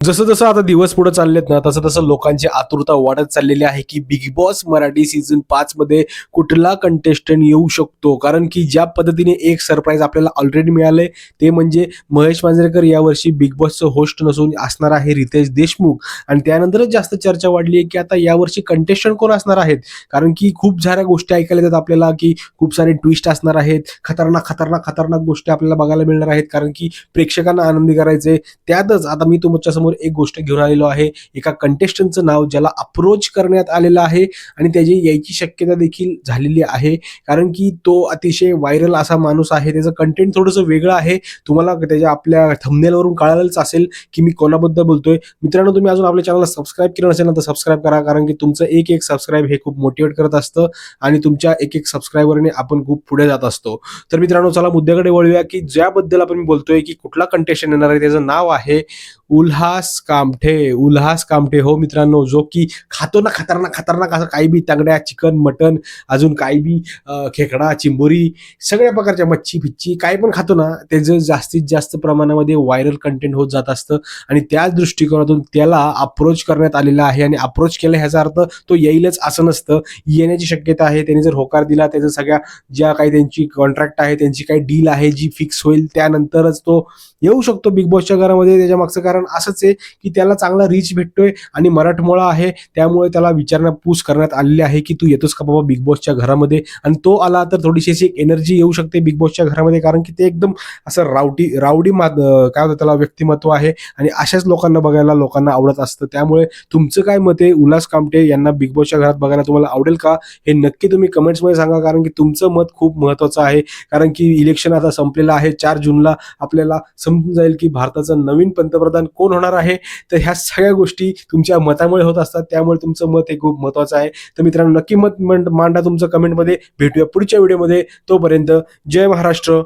जसं जसं आता दिवस पुढे चाललेत ना तसं तसं लोकांची आतुरता वाढत चाललेली आहे की बिग बॉस मराठी सीझन पाच मध्ये कुठला कंटेस्टंट येऊ शकतो? कारण की ज्या पद्धतीने एक सरप्राईज आपल्याला ऑलरेडी मिळालंय ते म्हणजे महेश मांजरेकर यावर्षी बिग बॉसचं होस्ट नसून असणार आहे रितेश देशमुख. आणि त्यानंतरच जास्त चर्चा वाढली आहे की आता यावर्षी कंटेस्टंट कोण असणार आहेत? कारण की खूप साऱ्या गोष्टी ऐकायला येतात आपल्याला की खूप सारे ट्विस्ट असणार आहेत खतरनाक खतरनाक खतरनाक गोष्टी आपल्याला बघायला मिळणार आहेत. कारण की प्रेक्षकांना आनंदी करायचे त्यातच आता मी तुमच्या समोर एक गोष्ट घेऊन आलेलो आहे. एका कंटेस्टंटचं नाव ज्याला अप्रोच करण्यात आलेलं आहे आणि त्याची यायची शक्यता देखील झालेली आहे. कारण की तो अतिशय व्हायरल असा माणूस आहे. त्याचं कंटेंट थोडंसं वेगळं आहे. तुम्हाला त्याच्या आपल्या थंबनेलवरून कळालंच असेल की मी कोणाबद्दल बोलतोय. मित्रांनो तुम्ही अजून आपल्या चॅनलला सबस्क्राईब केलं नसेल ना तर सबस्क्राईब करा. कारण की तुमचं एक एक सबस्क्राईब हे खूप मोटिवेट करत असतं आणि तुमच्या एक एक सबस्क्रायबरने आपण खूप पुढे जात असतो. तर मित्रांनो चला मुद्द्याकडे वळूया की ज्याबद्दल आपण बोलतोय की कुठला कंटेस्टंट येणार आहे त्याचं नाव आहे उल्हास कामठे उल्हास कामठे. हो मित्रांनो जो की खातो ना खतरनाक खतरनाक असं काही बी तांगड्या चिकन मटन अजून काही बी खेकडा चिंबोरी सगळ्या प्रकारच्या मच्छी फिच्ची काय पण खातो ना त्याचं जास्तीत जास्त प्रमाणामध्ये व्हायरल कंटेंट होत जात असतं आणि त्याच दृष्टिकोनातून त्याला अप्रोच करण्यात आलेला आहे आणि अप्रोच केला ह्याचा अर्थ तो येईलच असं नसतं. येण्याची शक्यता आहे त्यांनी जर होकार दिला त्याचं सगळ्या ज्या काही त्यांची कॉन्ट्रॅक्ट आहे त्यांची काही डील आहे जी फिक्स होईल त्यानंतरच तो येऊ शकतो बिग बॉसच्या घरामध्ये त्याच्या मागचं कारण असंच आहे की त्याला चांगला रीच भेटतोय आणि मराठमोळा आहे. त्यामुळे त्याला विचारपूस करण्यात आलेली आहे की तू येतोस का बाबा बिग बॉसच्या घरामध्ये? आणि तो आला तर थोडीशी अशी एनर्जी येऊ शकते बिग बॉसच्या घरामध्ये कारण की ते एकदम असं रावटी रावडी मा काय होतं त्याला व्यक्तिमत्व आहे आणि अशाच लोकांना बघायला लोकांना आवडत असतं. त्यामुळे तुमचं काय मत आहे? उल्हास कामटे यांना बिग बॉसच्या घरात बघायला तुम्हाला आवडेल का? हे नक्की तुम्ही कमेंट्समध्ये सांगा कारण की तुमचं मत खूप महत्त्वाचं आहे. कारण की इलेक्शन आता संपलेलं आहे. चार जूनला आपल्याला समजून जाईल की भारताचा नवीन पंतप्रधान कोण होणार आहे? तर ह्या सगळ्या गोष्टी तुमच्या मतामुळे होत असतात. त्यामुळे तुमचं मत हे खूप महत्वाचं आहे. तर मित्रांनो नक्की मत मांडा तुमचं कमेंटमध्ये भेटूया पुढच्या व्हिडिओमध्ये तोपर्यंत जय महाराष्ट्र.